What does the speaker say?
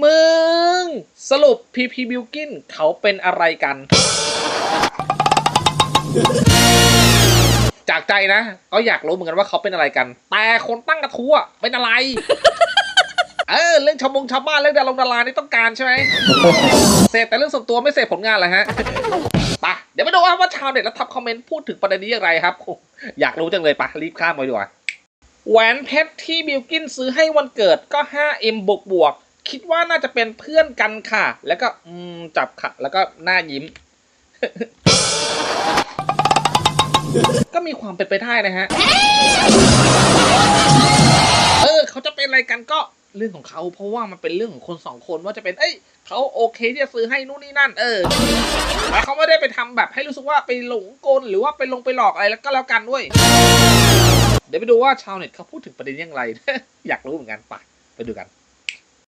มึง สรุปพีพีบิวกินเขาเป็นอะไรกัน จากใจนะ ก็อยากรู้เหมือนกันว่าเขาเป็นอะไรกัน แต่คนตั้งกระทู้อะเป็นอะไร เออ เรื่องชาวมงชาวบ้านเรื่องดารงดารานี่ต้องการใช่ไหมเสพแต่เรื่องส่วนตัวไม่เสพผลงานเลยฮะปะเดี๋ยวมาดูว่าชาวเน็ตแล้วทับคอมเมนต์พูดถึงประเด็นนี้อย่างไรครับ อยากรู้จังเลยปะรีบข้ามไปดีกว่าแหวนเพชรที่บิลกินซื้อให้วันเกิดก็ 5M บวกบวก คิดว่าน่าจะเป็นเพื่อนกันค่ะ แล้วก็อืมจับค่ะ แล้วก็หน้ายิ้ม ก็มีความเป็นไปได้นะฮะ เออ เขาจะเป็นอะไรกันก็เรื่องของเขาเพราะว่ามันเป็นเรื่องของคนสองคนว่าจะเป็น เอ้ยเขาโอเคที่จะซื้อให้นู่นนี่นั่น เออแต่เขาไม่ได้ไปทำแบบให้รู้สึกว่าไปหลงกลหรือว่าไปลงไปหลอกอะไรแล้วก็แล้วกันด้วย เดี๋ยวไปดูว่าชาวเน็ตเขาพูดถึงประเด็นยังไงอยากรู้เหมือนกันไปไปดูกัน